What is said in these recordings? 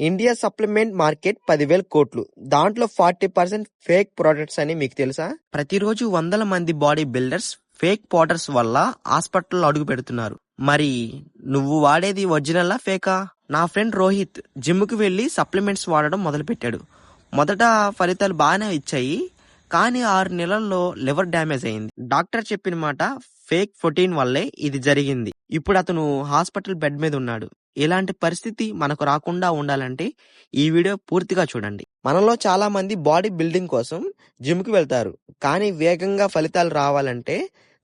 India supplement market పదివేల కోట్లు. దాంట్లో ఫార్టీ పర్సెంట్ ఫేక్ ప్రొడక్ట్స్ అని మీకు తెలుసా? ప్రతిరోజు వందల మంది బాడీ బిల్డర్స్ ఫేక్ పౌడర్స్ వల్ల హాస్పిటల్లో అడుగు పెడుతున్నారు. మరి నువ్వు వాడేది ఒరిజినల్లా ఫేకా? నా ఫ్రెండ్ రోహిత్ జిమ్కి వెళ్ళి వెళ్ళి సప్లిమెంట్స్ వాడడం మొదలుపెట్టాడు. మొదట ఫలితాలు బాగానే ఇచ్చాయి కానీ ఆరు నెలల్లో లివర్ డ్యామేజ్ అయింది. డాక్టర్ చెప్పిన మాట ఫేక్ ఫొటీన్ వల్లే ఇది జరిగింది. ఇప్పుడు అతను హాస్పిటల్ బెడ్ మీద ఉన్నాడు. ఇలాంటి పరిస్థితి మనకు రాకుండా ఉండాలంటే ఈ వీడియో పూర్తిగా చూడండి. మనలో చాలా మంది బాడీ బిల్డింగ్ కోసం జిమ్కి వెళ్తారు. కానీ వేగంగా ఫలితాలు రావాలంటే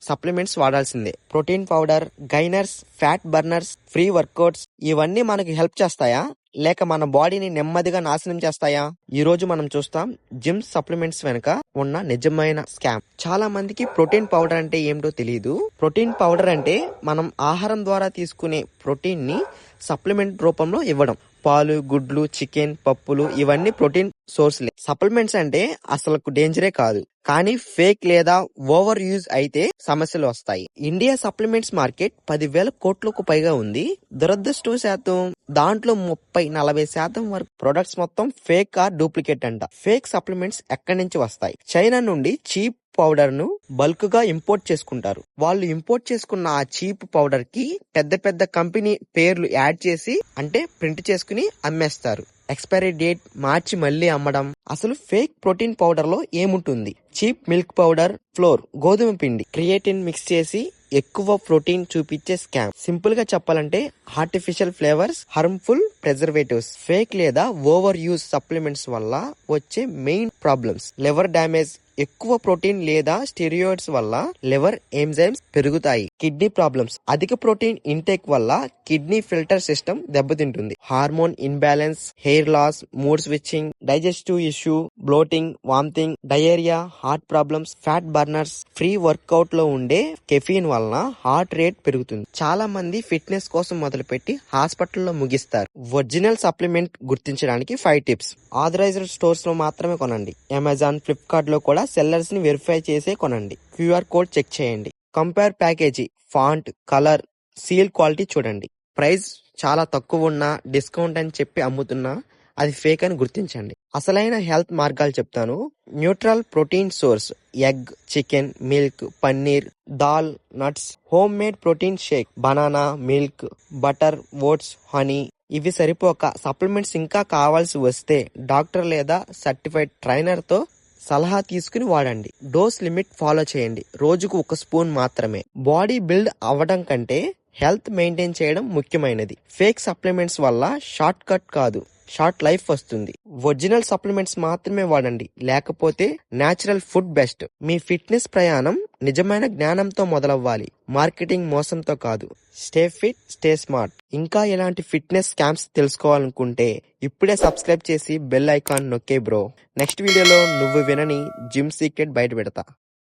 సప్లిమెంట్స్ వాడాల్సిందే. Protein powder gainers fat burners pre workouts ఇవన్నీ మనకి హెల్ప్ చేస్తాయా? లేక మన బాడీని నెమ్మదిగా నాశనం చేస్తాయా? ఈ రోజు మనం చూస్తాం జిమ్ సప్లిమెంట్స్ వెనుక ఉన్న నిజమైన స్కామ్. చాలా మందికి ప్రోటీన్ పౌడర్ అంటే ఏమిటో తెలియదు ప్రోటీన్ పౌడర్ అంటే మనం ఆహారం ద్వారా తీసుకునే ప్రోటీన్ని సప్లిమెంట్ రూపంలో ఇవ్వడం. పాలు గుడ్లు చికెన్ పప్పులు ఇవన్నీ ప్రోటీన్ సోర్స్లే సప్లిమెంట్స్ అంటే అసలు డేంజరే కాదు. కానీ ఫేక్ లేదా ఓవర్ యూజ్ అయితే సమస్యలు వస్తాయి. ఇండియా సప్లిమెంట్స్ మార్కెట్ పదివేల కోట్లకు పైగా ఉంది. దురదృష్టవశాతం దాంట్లో ముప్పై నలభై శాతం వరకు ప్రొడక్ట్స్ మొత్తం ఫేక్ ఆర్ డూప్లికేట్ అంట. ఫేక్ సప్లిమెంట్స్ ఎక్కడి నుంచి వస్తాయి? చైనా నుండి చీప్ పౌడర్ను బల్క్గా ఇంపోర్ట్ చేసుకుంటారు. వాళ్ళు ఇంపోర్ట్ చేసుకున్న ఆ చీప్ పౌడర్కి పెద్ద పెద్ద కంపెనీ పేర్లు యాడ్ చేసి అంటే ప్రింట్ చేసుకుని అమ్మేస్తారు. ఎక్స్పైరీ డేట్ మార్చి మళ్ళీ అమ్మడం. అసలు ఫేక్ ప్రోటీన్ పౌడర్లో ఏముంటుంది? చీప్ మిల్క్ పౌడర్ ఫ్లోర్ గోధుమ పిండి. క్రియేటిన్ మిక్స్ చేసి ఎక్కువ ప్రోటీన్ చూపించే స్కామ్. సింపుల్గా చెప్పాలంటే artificial flavours harmful preservatives fake లేదా ఓవర్ యూజ్ సప్లిమెంట్స్ వల్ల వచ్చే మెయిన్ ప్రాబ్లమ్స్. లివర్ డ్యామేజ్ ఎక్కువ ప్రోటీన్ లేదా స్టెరియోయిడ్స్ వల్ల లివర్ ఎంజైమ్స్ పెరుగుతాయి. Kidney problems. అధిక ప్రోటీన్ ఇంటేక్ వల్ల కిడ్నీ ఫిల్టర్ సిస్టమ్ దెబ్బతింటుంది. Hormone imbalance hair loss mood switching digestive issue bloating vomiting diarrhoea heart problems fat burners pre వర్కౌట్లో ఉండే caffeine వలన heart rate పెరుగుతుంది. చాలా మంది ఫిట్నెస్ కోసం మొదలుపెట్టి హాస్పిటల్లో ముగిస్తారు. ఒరిజినల్ సప్లిమెంట్ గుర్తించడానికి ఫైవ్ టిప్స్. ఆథరైజ్డ్ స్టోర్స్లో మాత్రమే కొనండి. అమెజాన్ ఫ్లిప్కార్ట్లో కూడా సెల్లర్స్ని వెరిఫై చేసే కొనండి. క్యూఆర్ కోడ్ చెక్ చేయండి. Compare package font colour seal quality చూడండి. ప్రైస్ చాలా తక్కువ ఉన్నా డిస్కౌంట్ అని చెప్పి అమ్ముతున్నా అది ఫేక్ అని గుర్తించండి. అసలైన హెల్త్ మార్గాలు చెప్తాను. Neutral protein source egg chicken milk paneer dal nuts home made protein shake banana milk butter oats honey ఇవి సరిపోక సప్లిమెంట్స్ ఇంకా కావాల్సి వస్తే డాక్టర్ లేదా సర్టిఫైడ్ ట్రైనర్తో సలహా తీసుకుని వాడండి. డోస్ లిమిట్ ఫాలో చేయండి. రోజుకు ఒక స్పూన్ మాత్రమే. బాడీ బిల్డ్ అవ్వడం కంటే హెల్త్ మెయింటైన్ చేయడం ముఖ్యమైనది. ఫేక్ సప్లిమెంట్స్ వల్ల షార్ట్ కట్ కాదు షార్ట్ లైఫ్ వస్తుంది. ఒరిజినల్ సప్లిమెంట్స్ మాత్రమే వాడండి లేకపోతే నేచురల్ ఫుడ్ బెస్ట్. మీ ఫిట్నెస్ ప్రయాణం నిజమైన జ్ఞానంతో మొదలవ్వాలి మార్కెటింగ్ మోసంతో కాదు. Stay fit stay smart. ఇంకా ఎలాంటి ఫిట్నెస్ స్కామ్స్ తెలుసుకోవాలనుకుంటే ఇప్పుడే సబ్స్క్రైబ్ చేసి బెల్ ఐకాన్ నొక్కే బ్రో. నెక్స్ట్ వీడియోలో నువ్వు వినని జిమ్ సీక్రెట్ బయట పెడతా.